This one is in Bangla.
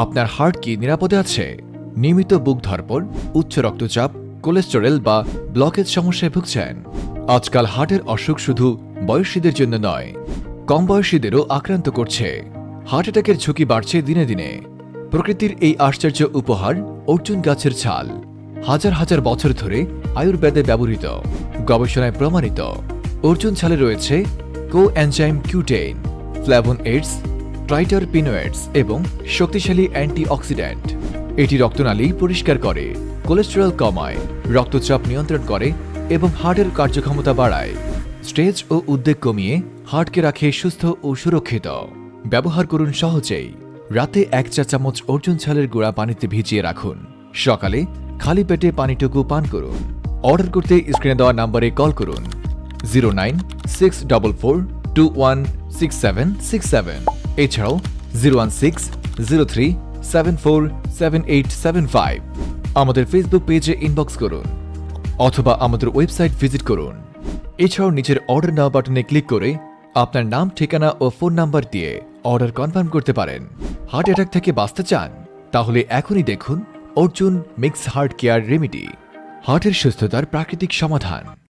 আপনার হার্ট কি নিরাপদে আছে? নিয়মিত বুক ধরপড় উচ্চ রক্তচাপ, কোলেস্টেরল বা ব্লকেজ সমস্যায় ভুগছেন। আজকাল হার্টের অসুখ শুধু বয়সীদের জন্য নয় কম বয়সীদেরও আক্রান্ত করছে। হার্ট অ্যাটাকের ঝুঁকি বাড়ছে দিনে দিনে। প্রকৃতির এই আশ্চর্য উপহার অর্জুন গাছের ছাল, হাজার হাজার বছর ধরে আয়ুর্বেদে ব্যবহৃত, গবেষণায় প্রমাণিত। অর্জুন ছালে রয়েছে কো অ্যানজাইম কিউটেইন, ফ্ল্যাভন এইডস ট্রাইটার পিনোয়েডস এবং শক্তিশালী অ্যান্টিঅক্সিডেন্ট এটি রক্তনালী পরিষ্কার করে, কোলেস্টেরল কমায়, রক্তচাপ নিয়ন্ত্রণ করে এবং হার্টের কার্যক্ষমতা বাড়ায়। স্ট্রেজ ও উদ্বেগ কমিয়ে হার্টকে রাখে সুস্থ ও সুরক্ষিত। ব্যবহার করুন সহজেই। রাতে এক চা চামচ অর্জুন ছালের গুঁড়া পানিতে ভিজিয়ে রাখুন। সকালে খালি পেটে পানিটুকু পান করুন। অর্ডার করতে স্ক্রিনে দেওয়া নম্বরে কল করুন। Zero nine six double four two one six seven six seven. এছাড়াও zero one six zero three seven four seven eight seven five আমাদের ফেসবুক পেজে ইনবক্স করুন, অথবা আমাদের ওয়েবসাইট ভিজিট করুন। এছাড়াও নিচের অর্ডার নাও বাটনে ক্লিক করে আপনার নাম, ঠিকানা ও ফোন নাম্বার দিয়ে অর্ডার কনফার্ম করতে পারেন। হার্ট অ্যাটাক থেকে বাঁচতে চান, তাহলে এখনই দেখুন Arjun mix heart care remedy হার্টের সুস্থতার প্রাকৃতিক সমাধান।